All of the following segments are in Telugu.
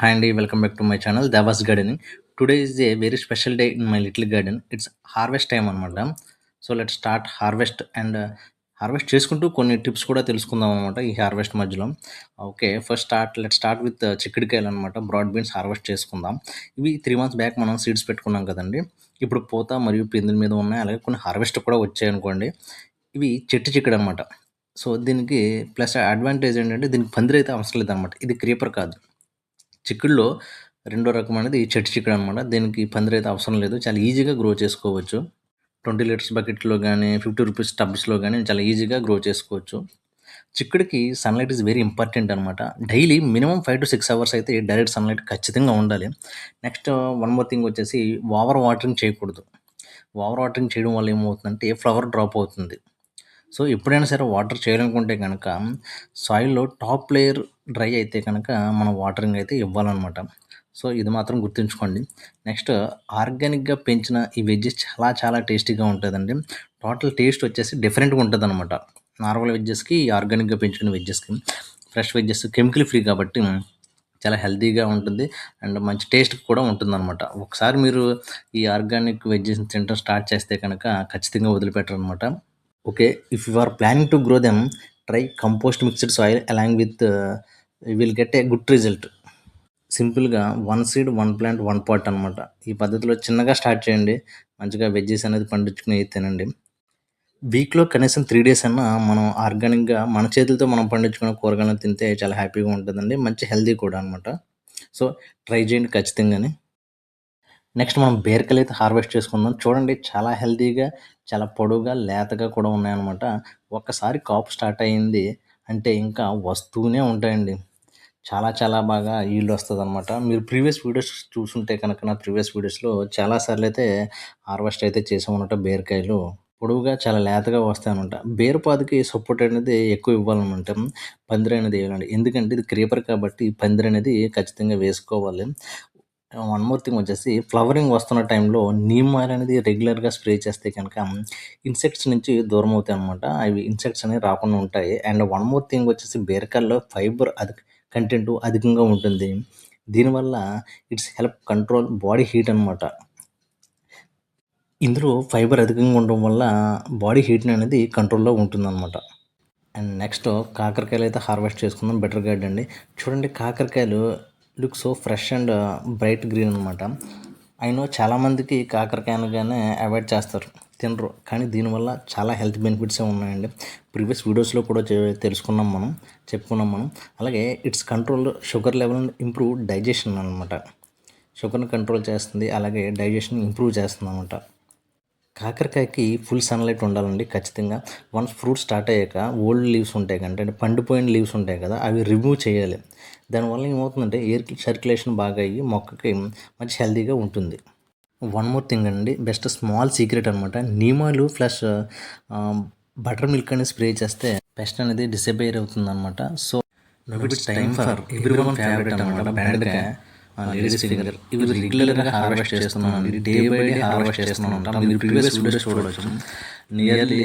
Hi welcome welcome back my channel Devas Davas today Today is a special day in my my garden it's harvest time అనమాట so let start harvest and harvest చేసుకుంటూ కొన్ని టిప్స్ కూడా తెలుసుకుందాం అనమాట ఈ హార్వెస్ట్ మధ్యలో. Okay first start let start with చిక్కుడుకాయలు అనమాట బ్రాడ్ బీన్స్ హార్వెస్ట్ చేసుకుందాం. ఇవి త్రీ మంత్స్ బ్యాక్ మనం సీడ్స్ పెట్టుకున్నాం కదండి. ఇప్పుడు పోత మరియు పిందుల మీద ఉన్నాయి. అలాగే కొన్ని హార్వెస్ట్ కూడా వచ్చాయి అనుకోండి. ఇవి చెట్టు చిక్కుడు అనమాట సో దీనికి ప్లస్ అడ్వాంటేజ్ ఏంటంటే దీనికి పందిరి అయితే అవసరం లేదనమాట ఇది క్రీపర్ కాదు. చిక్కుడులో రెండో రకం అనేది చెట్టు చిక్కుడు అనమాట దీనికి పందిరి అయితే అవసరం లేదు. చాలా ఈజీగా గ్రో చేసుకోవచ్చు. ట్వంటీ లీటర్స్ బకెట్లో కానీ ఫిఫ్టీ రూపీస్ టబ్స్లో కానీ చాలా ఈజీగా గ్రో చేసుకోవచ్చు. చిక్కుడికి సన్లైట్ ఈజ్ వెరీ ఇంపార్టెంట్ అనమాట daily minimum five to six hours అయితే డైరెక్ట్ సన్లైట్ ఖచ్చితంగా ఉండాలి. నెక్స్ట్ వన్ మోర్ థింగ్ వచ్చేసి ఓవర్ వాటరింగ్ చేయకూడదు. ఓవర్ వాటరింగ్ చేయడం వల్ల ఏమవుతుందంటే ఫ్లవర్ డ్రాప్ అవుతుంది. సో ఎప్పుడైనా సరే వాటర్ చేయాలనుకుంటే కనుక సాయిల్లో టాప్ లేయర్ డ్రై అయితే కనుక మనం వాటరింగ్ అయితే ఇవ్వాలన్నమాట. సో ఇది మాత్రం గుర్తుంచుకోండి. నెక్స్ట్ ఆర్గానిక్గా పెంచిన ఈ వెజ్జెస్ చాలా చాలా టేస్టీగా ఉంటుందండి. టోటల్ టేస్ట్ వచ్చేసి డిఫరెంట్గా ఉంటుంది అనమాట నార్మల్ వెజ్జెస్కి ఆర్గానిక్గా పెంచుకునే వెజ్జెస్కి ఫ్రెష్ వెజ్జెస్ కెమికల్ ఫ్రీ కాబట్టి చాలా హెల్తీగా ఉంటుంది. అండ్ మంచి టేస్ట్ కూడా ఉంటుందన్నమాట. ఒకసారి మీరు ఈ ఆర్గానిక్ వెజ్జెస్ తినడం స్టార్ట్ చేస్తే కనుక ఖచ్చితంగా వదిలిపెట్టరు అనమాట okay if you are planning to grow them try compost mixed soil along with will get a good result సింపుల్గా one seed one plant one pot అనమాట ఈ పద్ధతిలో చిన్నగా స్టార్ట్ చేయండి. మంచిగా వెజ్జెస్ అనేది పండించుకుని తినండి. వీక్లో కనీసం త్రీ డేస్ అన్నా మనం ఆర్గానిక్గా మన చేతులతో మనం పండించుకున్న కూరగాయలను తింటే చాలా హ్యాపీగా ఉంటుందండి. మంచి హెల్దీ కూడా అనమాట సో ట్రై చేయండి ఖచ్చితంగానే. నెక్స్ట్ మనం బేర్కలు అయితే హార్వెస్ట్ చేసుకుందాం. చూడండి చాలా హెల్తీగా చాలా పొడవుగా లేతగా కూడా ఉన్నాయన్నమాట. ఒక్కసారి కాపు స్టార్ట్ అయ్యింది అంటే ఇంకా వస్తూనే ఉంటాయండి. చాలా చాలా బాగా ఈల్డ్ వస్తుంది అనమాట మీరు ప్రీవియస్ వీడియోస్ చూసుంటే కనుక నా ప్రీవియస్ వీడియోస్లో చాలాసార్లు అయితే హార్వెస్ట్ అయితే చేసామన్నమాట బీరకాయలు. పొడవుగా చాలా లేతగా వస్తాయి అనమాట సపోర్ట్ అనేది ఎక్కువ ఇవ్వాలన్నమాట. పందిరి అనేది వేయాలండి. ఎందుకంటే ఇది క్రీపర్ కాబట్టి పందిరి అనేది ఖచ్చితంగా వేసుకోవాలి. వన్ మోర్ థింగ్ వచ్చేసి ఫ్లవరింగ్ వస్తున్న టైంలో నీమ్ ఆయిల్ అనేది రెగ్యులర్గా స్ప్రే చేస్తే కనుక ఇన్సెక్ట్స్ నుంచి దూరం అవుతాయి అనమాట అవి ఇన్సెక్ట్స్ అనేవి రాకుండా ఉంటాయి. అండ్ వన్ మోర్ థింగ్ వచ్చేసి బీరకాయల్లో ఫైబర్ అది కంటెంట్ అధికంగా ఉంటుంది. దీనివల్ల it's help control body heat అనమాట ఇందులో ఫైబర్ అధికంగా ఉండడం వల్ల బాడీ హీట్ అనేది కంట్రోల్లో ఉంటుందన్నమాట. అండ్ నెక్స్ట్ కాకరకాయలు అయితే హార్వెస్ట్ చేసుకుందాం. బెటర్ గైడ్ అండి. చూడండి కాకరకాయలు look so fresh and bright green అనమాట అయినో చాలామందికి కాకరకాయ అనగానే అవాయిడ్ చేస్తారు తినరు. కానీ దీనివల్ల చాలా హెల్త్ బెనిఫిట్సే ఉన్నాయండి. ప్రీవియస్ వీడియోస్లో కూడా తెలుసుకున్నాం మనం చెప్పుకున్నాం మనం. అలాగే it's control sugar level improve digestion అనమాట షుగర్ని కంట్రోల్ చేస్తుంది అలాగే డైజెషన్ ఇంప్రూవ్ చేస్తుంది అనమాట కాకరకాయకి ఫుల్ సన్లైట్ ఉండాలండి ఖచ్చితంగా. వన్స్ ఫ్రూట్ స్టార్ట్ అయ్యాక ఓల్డ్ లీవ్స్ ఉంటాయి కంటే అంటే పండిపోయిన లీవ్స్ ఉంటాయి కదా అవి రిమూవ్ చేయాలి. దానివల్ల ఏమవుతుందంటే ఎయిర్ సర్క్యులేషన్ బాగా అయ్యి మొక్కకి మంచి హెల్తీగా ఉంటుంది. వన్ మోర్ థింగ్ అండి బెస్ట్ స్మాల్ సీక్రెట్ అనమాట నీమాలు ప్లస్ బటర్ మిల్క్ అనేది స్ప్రే చేస్తే పెస్ట్ అనేది డిసపేర్ అవుతుంది అనమాట so time for everyone favourite అనమాట బెండకాయ. Ladies finger. ఇవి రెగ్యులర్గా హార్వెస్ట్ చేస్తున్నాను. డే బై డే హార్వెస్ట్ చేస్తున్నాను ఉంటాం మీరు ప్రీవియస్ వీడియోస్ చూడవచ్చు నియర్లీ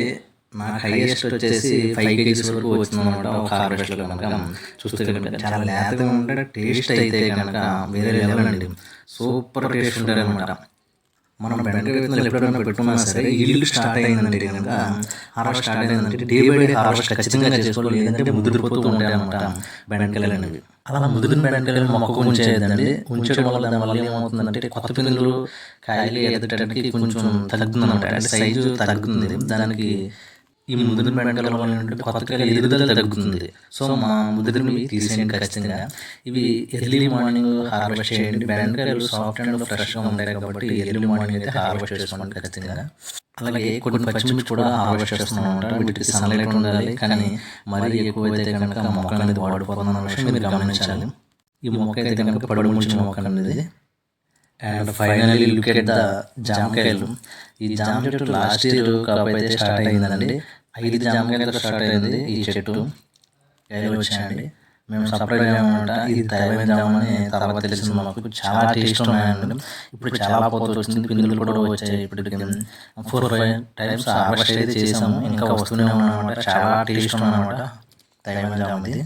నాకు హైయెస్ట్ వచ్చేసి ఫైవ్ కేజీస్ వరకు వచ్చిందన్నమాట ఒక హార్వెస్ట్లో కనుక చూస్తే కనుక చాలా లేతగా ఉంటే టేస్ట్ అయితే కనుక వేరే లెవెల్ అండి. సూపర్ టేస్ట్ ఉంటారనమాట మనం బెండకాయ విత్తనాలు ఎప్పుడైనా పెట్టుకున్నా సరే ఇల్లు స్టార్ట్ అయిందంటే కనుక హార్వెస్ట్ స్టార్ట్ అయిందంటే డే బై డే హార్వెస్ట్ ఖచ్చితంగా చేసుకోవాలి. లేదంటే ముదిరిపోతూ ఉంటాయి అనమాట బెండకాయలు అనేవి. అలా ముదిరిన బెండకాయలు మొక్క ఉంచేదండి ఉంచడం వల్ల దాని వల్ల ఏమవుతుందంటే కొత్త పిందులు కాయలు ఎదగడానికి కొంచెం తగ్గుతుంది అనమాట అంటే సైజు తగ్గుతుంది. దానికి ఈ ముదిరిన బెండకాయల వల్ల కొత్తగా ఎదుగుదల తగ్గుతుంది. సో మా ముదిరినవి తీసేయండి ఖచ్చితంగా. ఇవి ఎర్లీ మార్నింగ్ హార్వెస్ట్ చేయండి. బెండకాయలు సాఫ్ట్ అండ్ ఫ్రెష్గా ఉంటాయి కాబట్టి ఎర్లీ మార్నింగ్ అయితే హార్వెస్ట్ చేసుకోండి ఖచ్చితంగా. అలాగే కొన్ని పచ్చిమిర్చి కూడా హార్వెస్ట్ చేస్తున్నాం అనమాట వీటికి సన్లైట్ ఉండాలి. కానీ మరీ ఎక్కువ అయితే కనుక మొక్క అనేది వాడిపోతున్న విషయం మీరు గమనించాలి. ఈ మొక్క అయితే కనుక పడి ముంచిన మొక్క అనేది and finally look at the జామకాయలు ఈ జామ చెట్టు లాస్ట్ ఇయర్ కాబట్టి అయితే స్టార్ట్ అయిందండి. ఐదు జామకాయలతో స్టార్ట్ అయింది ఈ చెట్టు. కాయలు వచ్చాయండి? మేము సప్లై చేయమంట ఇది తైవైన జామ అని తర్వాత తెలిసింది మాకు చాలా టేస్ట్ ఉన్నాయండి ఇప్పుడు చాలా పోత వచ్చింది. పిందులు కూడా వచ్చాయి. ఇప్పటికి ఫోర్ ఫైవ్ టైమ్స్ హార్వెస్ట్ అయితే చేసాము. ఇంకా వస్తూనే ఉన్నాయన్నమాట చాలా టేస్ట్ ఉన్నాయన్నమాట తైవైన జామ ఇది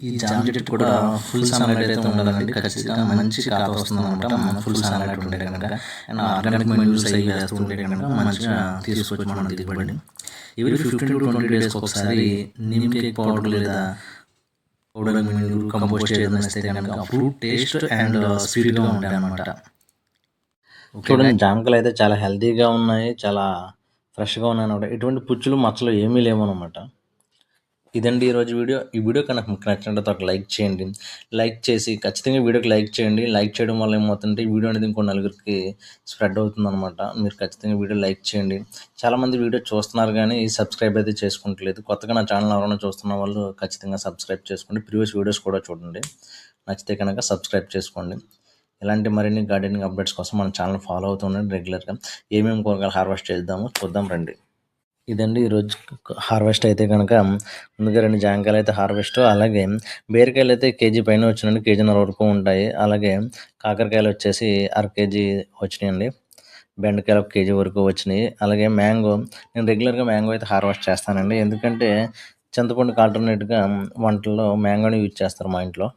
ఈ జామ కూడా ఫుల్ సన్లైట్ అయితే ఉండాలండి ఖచ్చితంగా మంచి కాత వస్తుంది అనమాట మన ఫుల్ సన్లైట్ ఉంటే కనుక. అండ్ ఆర్గానిక్ మెన్యూస్ అవి వేస్తూ ఉంటే కనుక మంచిగా తీసుకొచ్చి మనం దిగుబడి ఇవి ఫిఫ్టీన్ టు ట్వంటీ డేస్కి ఒకసారి నిమ్ కేక్ పౌడర్ లేదా పౌడర్ మెన్యూ కంపోస్ట్ చేయడం వేస్తే కనుక ఫ్రూట్ టేస్ట్ అండ్ స్వీట్గా ఉంటాయి అనమాట చూడండి జామకాయలు అయితే చాలా హెల్తీగా ఉన్నాయి చాలా ఫ్రెష్గా ఉన్నాయి అనమాట ఎటువంటి పుచ్చులు మచ్చలు ఏమీ లేవు అనమాట ఇదండి ఈరోజు వీడియో. ఈ వీడియో కనుక మీకు నచ్చినట్లయితే ఒక లైక్ చేయండి. లైక్ చేసి ఖచ్చితంగా వీడియోకి లైక్ చేయండి. లైక్ చేయడం వల్ల ఏమవుతుందంటే వీడియో అనేది ఇంకో నలుగురికి స్ప్రెడ్ అవుతుందన్నమాట. మీరు ఖచ్చితంగా వీడియో లైక్ చేయండి. చాలామంది వీడియో చూస్తున్నారు కానీ సబ్స్క్రైబ్ అయితే చేసుకుంటలేదు కొత్తగా నా ఛానల్ ఎవరైనా చూస్తున్న వాళ్ళు ఖచ్చితంగా సబ్స్క్రైబ్ చేసుకోండి. ప్రీవియస్ వీడియోస్ కూడా చూడండి. నచ్చితే కనుక సబ్స్క్రైబ్ చేసుకోండి. ఇలాంటి మరిన్ని గార్డెనింగ్ అప్డేట్స్ కోసం మన ఛానల్ ఫాలో అవుతుండండి రెగ్యులర్గా. ఏమేమి కూరగాయలు హార్వెస్ట్ చేద్దాము చూద్దాం రండి. ఇదండి ఈరోజు హార్వెస్ట్ అయితే కనుక ముందుగా రెండు జాంకాయలు అయితే హార్వెస్ట్ అలాగే బీరకాయలు అయితే కేజీ పైన వచ్చినండి కేజీన్నర వరకు ఉంటాయి. అలాగే కాకరకాయలు వచ్చేసి అర కేజీ వచ్చినాయండి బెండకాయలు ఒక కేజీ వరకు వచ్చినాయి. అలాగే మ్యాంగో నేను రెగ్యులర్గా మ్యాంగో అయితే హార్వెస్ట్ చేస్తానండి. ఎందుకంటే చింతపండుకి ఆల్టర్నేట్గా వంటల్లో మ్యాంగోని యూజ్ చేస్తారు మా ఇంట్లో.